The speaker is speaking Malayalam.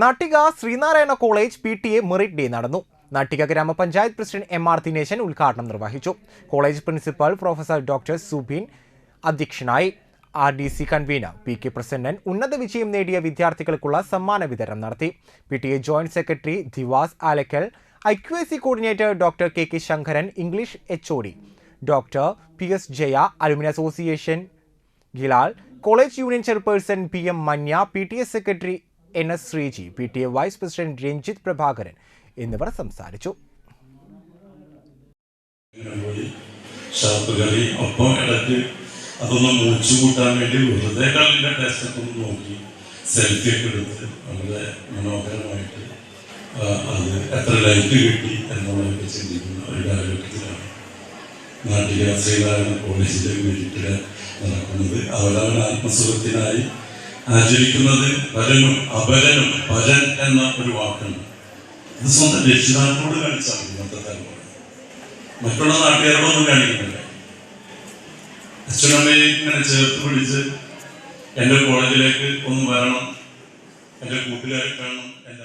Nattika Sreenarayana college P T A merit day നടന്നു. നാട്ടിക ഗ്രാമപഞ്ചായത്ത് പ്രസിഡന്റ് എം ആർ ദിനേശൻ ഉദ്ഘാടനം നിർവഹിച്ചു. College principal professor doctor Subeen അധ്യക്ഷനായി. R D C convenor P K Prasannan ഉന്നത വിജയം നേടിയ വിദ്യാർത്ഥികൾക്കുള്ള സമ്മാന വിതരണം നടത്തി. P T A joint secretary Divas Alakkal I Q S C coordinator doctor K K Sankaran English H O D. Doctor P S Jaya alumni association Gilal. College union chairperson P M Manya P T S secretary N S Sreeji P T A vice president Ranjith Prabhakaran എന്നിവർ സംസാരിച്ചു. കറി ഒപ്പം ഇടയ്ക്ക് വേണ്ടി എത്ര ലൈറ്റ് കിട്ടി ചിന്തിക്കുന്ന നാട്ടിലെ കോളേജിലെ വീട്ടിൽ നടക്കുന്നത്. അവരവൻ ആത്മസുഖത്തിനായി ആചരിക്കുന്നത് പരനും അപരനും പരൻ എന്ന ഒരു വാക്കുണ്ട്. ഇത് സ്വന്തം രക്ഷിതാക്കളോട് കാണിച്ചാണ് ഇന്നത്തെ തലമുറ. മറ്റുള്ള നാട്ടുകാരോടൊന്നും കാണിക്കുന്നില്ല. അച്ഛനമ്മയെ ഇങ്ങനെ ചേർത്ത് പിടിച്ച് എന്റെ കോളേജിലേക്ക് ഒന്ന് വരണം എന്റെ കൂട്ടുകാരെ കാണണം എന്റെ